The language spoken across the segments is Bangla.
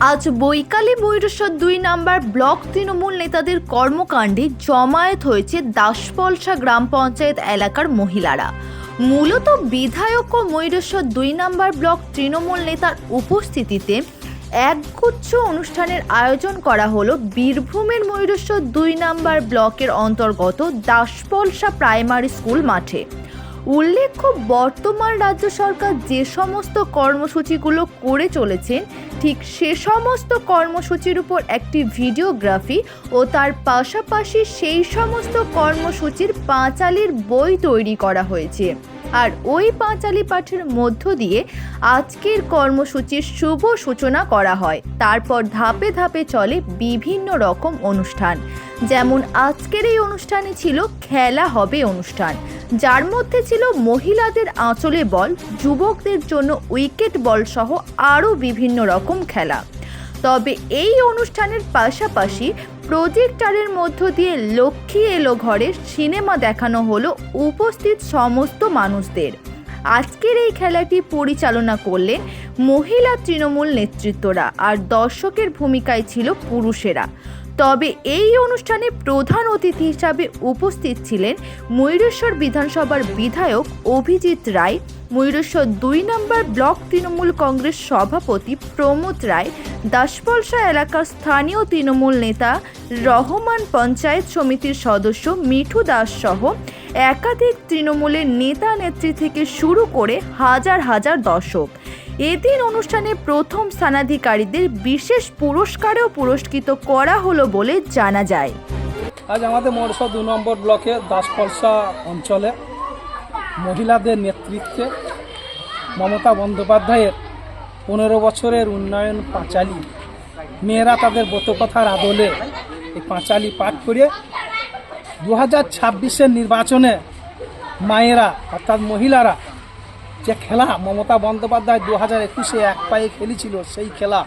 আজ বৈকালে বৈরসর দুই নাম্বার ব্লক তৃণমূল নেতাদের কর্মকাণ্ডে জমায়েত হয়েছে দাসপলসা গ্রাম পঞ্চায়েত এলাকার মহিলারা। মূলত বিধায়ক ও ময়ূরেশ্বর দুই নাম্বার ব্লক তৃণমূল নেতার উপস্থিতিতে একগুচ্ছ অনুষ্ঠানের আয়োজন করা হলো বীরভূমের ময়ূরেশ্বর দুই নাম্বার ব্লকের অন্তর্গত দাসপলসা প্রাইমারি স্কুল মাঠে। উল্লেখ্য, বর্তমান রাজ্য সরকার যে সমস্ত কর্মসূচিগুলো করে চলেছেন, ঠিক সে সমস্ত কর্মসূচির উপর একটি ভিডিওগ্রাফি ও তার পাশাপাশি সেই সমস্ত কর্মসূচির পাঁচালির বই তৈরি করা হয়েছে। আর ওই পাঁচালি পাঠের মধ্য দিয়ে আজকের কর্মসূচির শুভ সূচনা করা হয়। তারপর ধাপে ধাপে চলে বিভিন্ন রকম অনুষ্ঠান। যেমন আজকের এই অনুষ্ঠানে ছিল খেলা হবে অনুষ্ঠান। যার মধ্যে ছিল মহিলাদের আঁচলে বল, যুবকদের জন্য উইকেট বল সহ আরও বিভিন্ন রকম খেলা। তবে এই অনুষ্ঠানের পাশাপাশি প্রজেক্টারের মধ্য দিয়ে লক্ষ্মী এলো ঘরে সিনেমা দেখানো হলো উপস্থিত সমস্ত মানুষদের। আজকের এই খেলাটি পরিচালনা করলেন মহিলা তৃণমূল নেতৃত্বরা আর দর্শকের ভূমিকায় ছিল পুরুষেরা। তবে এই অনুষ্ঠানে প্রধান অতিথি হিসাবে উপস্থিত ছিলেন ময়ূরেশ্বর বিধানসভার বিধায়ক অভিজিৎ রায়, ময়ূরেশ্বর দুই নম্বর ব্লক তৃণমূল কংগ্রেস সভাপতি প্রমোদ রায়, দাসপলসা এলাকার স্থানীয় তৃণমূল নেতা রহমান পঞ্চায়েত সমিতির সদস্য মিঠু দাস সহ একাধিক তৃণমূলের নেতা নেত্রী থেকে শুরু করে হাজার হাজার দর্শক। এদিন অনুষ্ঠানে প্রথম স্থানাধিকারীদের বিশেষ পুরস্কারেও পুরস্কৃত করা হলো বলে জানা যায়। আজ আমাদের মরসা দু নম্বর ব্লকে দাসপলসা অঞ্চলে মহিলাদের নেতৃত্বে মমতা বন্দ্যোপাধ্যায়ের পনেরো বছরের উন্নয়ন পাঁচালী। মেয়েরা তাদের ব্রতকথার আদলে এই পাঁচালী পাঠ করে দু হাজার নির্বাচনে মায়েরা অর্থাৎ মহিলারা যে খেলা মমতা বন্দ্যোপাধ্যায় দু হাজার একুশে এক পায়ে খেলেছিল, সেই খেলা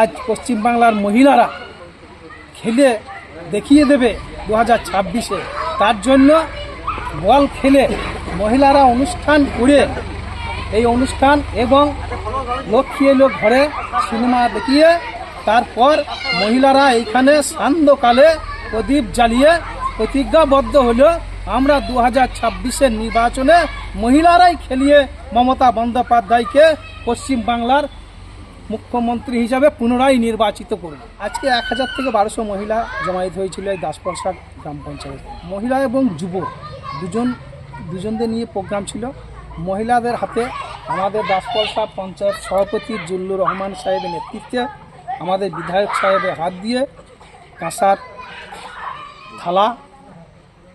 আজ পশ্চিমবাংলার মহিলারা খেলে দেখিয়ে দেবে দু হাজার ছাব্বিশে। তার জন্য বল খেলে মহিলারা অনুষ্ঠান করে এই অনুষ্ঠান এবং লক্ষ্মী এলো ঘরে সিনেমা দেখিয়ে তারপর মহিলারা এইখানে সান্ধ্যকালে প্রদীপ জ্বালিয়ে প্রতিজ্ঞাবদ্ধ হলো আমরা দু হাজার ছাব্বিশের নির্বাচনে মহিলারাই খেলিয়ে মমতা বন্দ্যোপাধ্যায়কে পশ্চিমবাংলার মুখ্যমন্ত্রী হিসাবে পুনরায় নির্বাচিত করব। আজকে এক হাজার থেকে বারোশো মহিলা জমায়েত হয়েছিল এই দাসপরসা গ্রাম পঞ্চায়েত। মহিলা এবং যুব দুজন, দুজনদের নিয়ে প্রোগ্রাম ছিল। মহিলাদের হাতে আমাদের দাসপরসা পঞ্চায়েত সভাপতি জুল্লুর রহমান সাহেবের নেতৃত্বে আমাদের বিধায়ক সাহেবের হাত দিয়ে কাঁসার থালা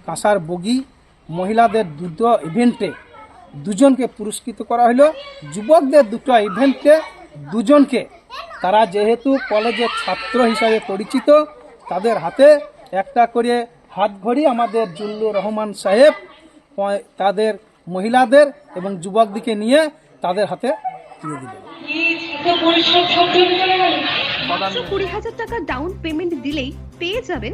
কাঁসার বগি মহিলাদের দুটো ইভেন্টে দুজনকে পুরস্কৃত করা হলো। যুবকদের দুটো ইভেন্টে দুজনকে। তারা যেহেতু কলেজের ছাত্র হিসাবে পরিচিত তাদের হাতে একটা করে হাত ঘড়ি আমাদের জুল্লুর রহমান সাহেব তাদের মহিলাদের এবং যুবকদিকে নিয়ে তাদের হাতে তুলে দিলেন। কুড়ি হাজার টাকা ডাউন পেমেন্ট দিলেই পেয়ে যাবেন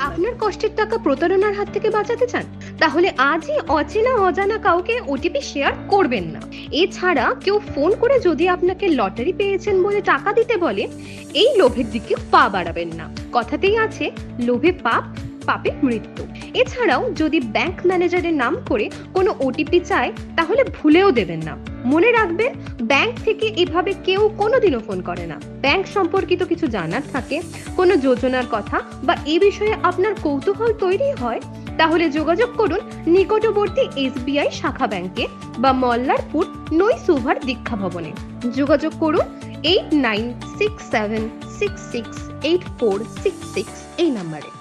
আপনার কষ্টের টাকা প্রতারণার হাত থেকে বাঁচাতে চান তাহলে আজই অচেনা অজানা কাউকে ওটিপি শেয়ার করবেন না। এছাড়া কেউ ফোন করে যদি আপনাকে লটারি পেয়েছেন বলে টাকা দিতে বলে এই লোভের দিকে পা বাড়াবেন না। কথাতেই আছে লোভে পাপ পাপে মৃত্যু। এছাড়াও যদি ব্যাংক ম্যানেজারের নাম করে কোনো ওটিপি চায় তাহলে ভুলেও দেবেন না। মনে রাখবেন ব্যাংক থেকে এভাবে কেউ কোনোদিনও ফোন করে না। ব্যাংক সম্পর্কিত কিছু জানার থাকে, কোনো যোজনার কথা বা এ বিষয়ে আপনার কৌতূহল তৈরি হয়, তাহলে যোগাযোগ করুন নিকটবর্তী এসবিআই শাখা ব্যাংকে বা মল্লারপুর নই সুভার দীক্ষা ভবনে। যোগাযোগ করুন eight nine six seven six six eight four six six এই নাম্বারে।